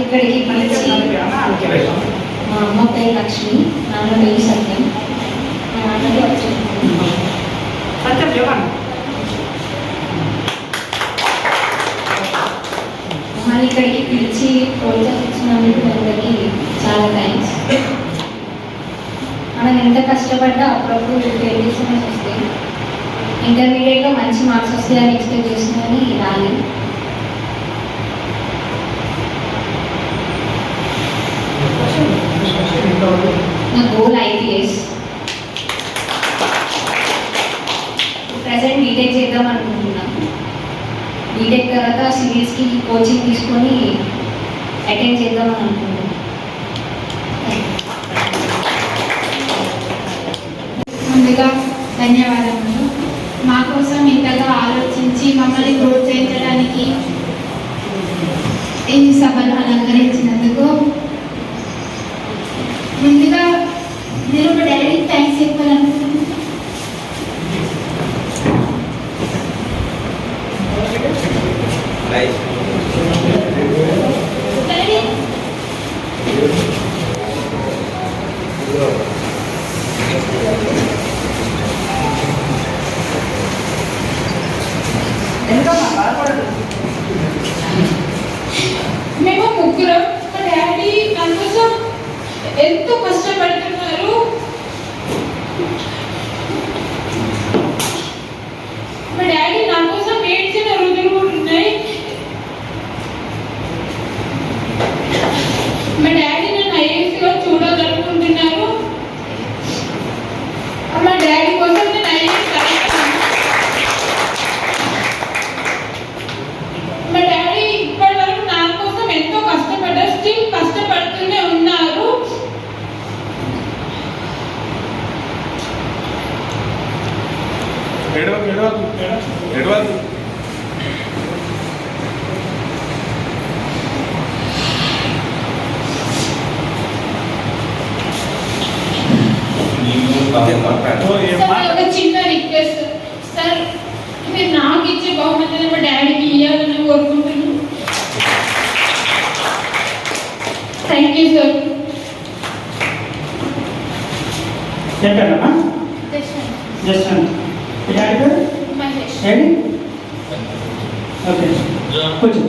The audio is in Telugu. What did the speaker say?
ఇక్కడికి పిలిచి మా పేరు లక్ష్మి నాన్న పేరు సత్యం మా నాన్నకి సత్యం చెప్పండి. మమ్మల్ని ఇక్కడికి పిలిచి ప్రోత్సహించినందుకు అందరికీ చాలా థ్యాంక్స్ మనం ఎంత కష్టపడ్డా అప్పుడప్పుడు ఫెయిల్ చేసిన వస్తాయి ఇంటర్మీడియట్లో మంచి మార్క్స్ వస్తాయని ఎక్స్పెక్ట్ చేస్తున్నాను రాలేదు. నా గోల్ ఐపీఎస్. ప్రజెంట్ బీటెక్ చేద్దాం అనుకుంటున్నాను బీటెక్ తర్వాత సిరీస్కి కోచింగ్ తీసుకొని అటెండ్ చేద్దాం అనుకుంటున్నాను ముందుగా ధన్యవాదములు. మా కోసం ఇంతగా ఆలోచించి మమ్మల్ని ప్రోత్సహించడానికి ఈ సభను అలంకరించినందుకు ముందుగా నేను ఒక డాడీ థ్యాంక్స్ చెప్పాలనుకుంటున్నాను డాడీ ఎందుకమ్మా బాధపడదు మేము ముగ్గురం మా డాడీ నా ఎంత ఎంతో కష్టపడుతున్నారు. ఎడవకు ఎడవకు ఎడవకు ఓ, ఏం సార్ మాట? ఒక చిన్న రిక్వెస్ట్ సార్ మీరు నాకు ఇచ్చే బహుమతిని మా డాడీకి ఇవ్వాలని కోరుకుంటున్నాను thank you sir చెప్పానమ్మా just daddy పేరు ఓకే కూర్చో